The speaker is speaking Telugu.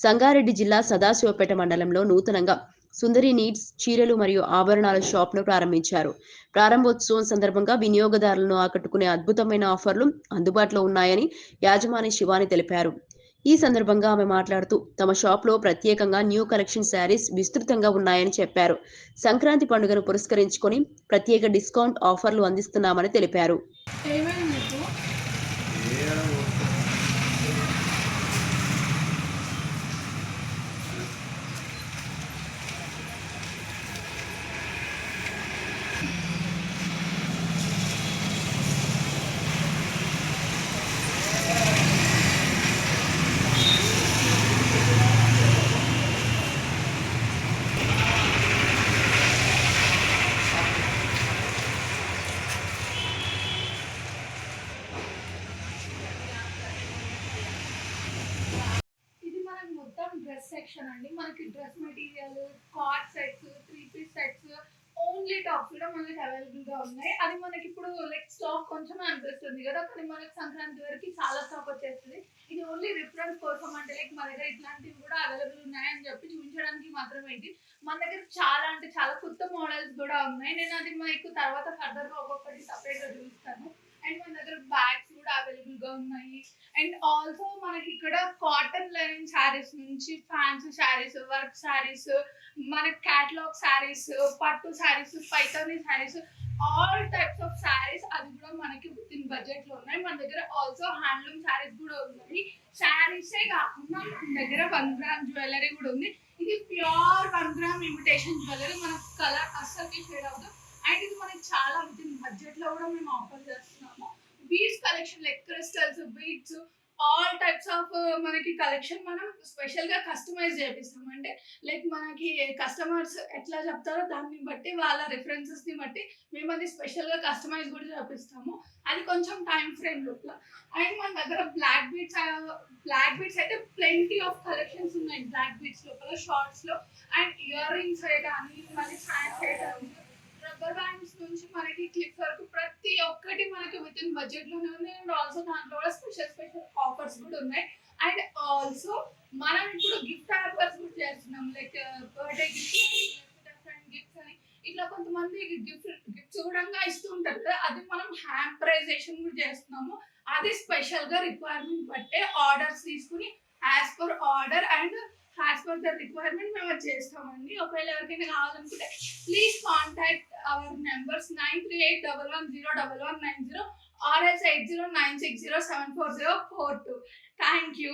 సంగారెడ్డి జిల్లా సదాశివపేట మండలంలో నూతనంగా సుందరి నీడ్స్ చీరలు మరియు ఆభరణాల షాప్ను ప్రారంభించారు. ప్రారంభోత్సవం సందర్భంగా వినియోగదారులను ఆకట్టుకునే అద్భుతమైన ఆఫర్లు అందుబాటులో ఉన్నాయని యాజమాని శివాని తెలిపారు. ఈ సందర్భంగా ఆమె మాట్లాడుతూ తమ షాప్లో ప్రత్యేకంగా న్యూ కలెక్షన్ శారీస్ విస్తృతంగా ఉన్నాయని చెప్పారు. సంక్రాంతి పండుగను పురస్కరించుకొని ప్రత్యేక డిస్కౌంట్ ఆఫర్లు అందిస్తున్నామని తెలిపారు ఏమైంది మీకు ఇది మనకి మొత్తం డ్రెస్ సెక్షన్ అండి. మనకి dress material coord sets three piece sets only tops కూడా మనకి అవైలబుల్గా ఉన్నాయి. అది మనకి ఇప్పుడు లైక్ స్టాక్ కొంచెం అనిపిస్తుంది కదా. కానీ మనకి సంక్రాంతి వరకు చాలా స్టాక్ వచ్చేస్తుంది. ఇది ఓన్లీ రిఫరెన్స్ కోసం అంటే లైక్ మన దగ్గర ఇట్లాంటివి కూడా అవైలబుల్ ఉన్నాయని చెప్పి చూపించడానికి మాత్రమే ఇది మన దగ్గర చాలా అంటే చాలా కొత్త మోడల్స్ కూడా ఉన్నాయి. నేను అది మీకు తర్వాత ఫర్దర్గా ఒక్కొక్కటి సపరేట్గా చూపిస్తాను అండ్ మన దగ్గర బ్యాగ్స్ కూడా అవైలబుల్ గా ఉన్నాయి. అండ్ ఆల్సో మనకి ఇక్కడ కాటన్ లెనిన్ శారీస్ నుంచి ఫ్యాన్సీ శారీస్ వర్క్ శారీస్ మన క్యాటలాగ్ శారీస్ పట్టు saris Paithani saris all types of saris అది కూడా మనకి విత్ ఇన్ బడ్జెట్లో ఉన్నాయి. మన దగ్గర ఆల్సో హ్యాండ్లూమ్ శారీస్ కూడా ఉన్నాయి. శారీసే కాకుండా మన దగ్గర వన్ గ్రామ్ జ్యువెలరీ కూడా ఉంది. ఇది pure one gram imitation jewellery మనకు కలర్ అస్సలకి షేడ్ అవుతుంది అండ్ ఇది మనకి చాలా విత్ ఇన్ బడ్జెట్లో కూడా మేము ఆఫర్ చేస్తాం beads collection like crystals beads all types of మనకి కలెక్షన్ మనం స్పెషల్గా కస్టమైజ్ చేపిస్తాం. అంటే లైక్ మనకి కస్టమర్స్ ఎట్లా చెప్తారో దాన్ని బట్టి వాళ్ళ రిఫరెన్సెస్ని బట్టి మేము అది స్పెషల్గా కస్టమైజ్ కూడా చేపిస్తాము. అది కొంచెం టైం ఫ్రేమ్ లోపల. అండ్ మన దగ్గర బ్లాక్ బీట్స్ బ్లాక్ బీట్స్ అయితే ప్లెంటీ ఆఫ్ కలెక్షన్స్ ఉన్నాయి. బ్లాక్ బీట్స్ లోపల షార్ట్స్లో అండ్ ఇయర్ రింగ్స్ కానీ మళ్ళీ హ్యాండ్స్ కానీ రబ్బర్ బ్యాండ్స్ నుంచి మనకి క్లిప్ వరకు ప్రతి ప్రతి ఒక్కటి మనకి విత్ ఇన్ బడ్జెట్లోనే ఉంది. అండ్ ఆల్సో దాంట్లో కూడా స్పెషల్ స్పెషల్ ఆఫర్స్ కూడా ఉన్నాయి. అండ్ ఆల్సో మనం ఇప్పుడు గిఫ్ట్ ఆఫర్స్ కూడా చేస్తున్నాం. Like birthday gift friend gifts అని. ఇట్లా కొంతమంది గిఫ్ట్ గిఫ్ట్స్ కూడా ఇస్తుంటారు కదా. అది మనం హ్యాంపరైజేషన్ కూడా చేస్తున్నాము. అది స్పెషల్గా రిక్వైర్మెంట్ బట్టే ఆర్డర్స్ తీసుకుని as per order and as per the requirement మేము అది చేస్తామండి. ఒకవేళ ఎవరికైనా కావాలనుకుంటే please contact our numbers nine three eight double one zero double one nine zero RS eight zero nine six zero seven four zero four two thank you